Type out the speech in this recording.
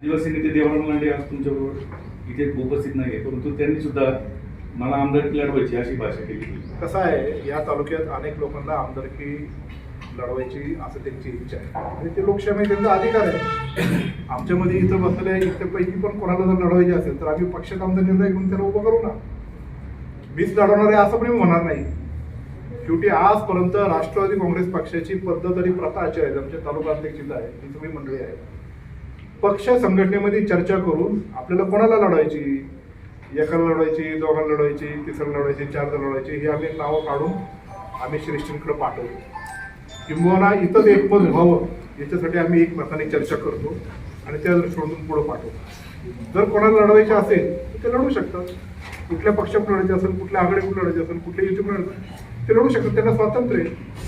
आदिवासी नेते देवानंद आज तुमच्याबरोबर इथे उपस्थित नाही आहे परंतु त्यांनी सुद्धा मला आमदारकी लढवायची अशी भाषा केली कसं आहे या तालुक्यात अनेक लोकांना आमदारकी लढवायची असं त्यांची इच्छा आहे. आणि ते लोकशाही त्यांचा अधिकार आहे. आमच्यामध्ये इथं बसलेल्या इथंपैकी पण कोणाला जर लढवायची असेल तर आम्ही पक्षात आमचा निर्णय घेऊन त्याला उभं करू ना. मीच लढवणार आहे असं पण होणार नाही. शेवटी आजपर्यंत राष्ट्रवादी काँग्रेस पक्षाची पद्धत आणि प्रथा अशी आहे आमच्या तालुका अध्यक्षित आहे ती सगळी मंडळी आहे पक्ष संघटनेमध्ये चर्चा करून आपल्याला कोणाला लढवायची एकाला लढवायची दोघांना लढवायची तिसऱ्याला लढवायची चारला लढवायची हे आम्ही नावं काढून आम्ही श्रेष्ठींकडे पाठवतो किंबहुना इथंच एकमत व्हावं याच्यासाठी आम्ही एकमताने चर्चा करतो आणि त्या दृष्टीकोनातून पुढं पाठवतो जर कोणाला लढवायचे असेल तर ते लढू शकतात. कुठल्या पक्षात लढायचे असेल कुठल्या आघाडीकडून लढायचे असेल कुठल्या युतीकडून लढायचं ते लढू शकतात. त्यांना स्वातंत्र्य आहे.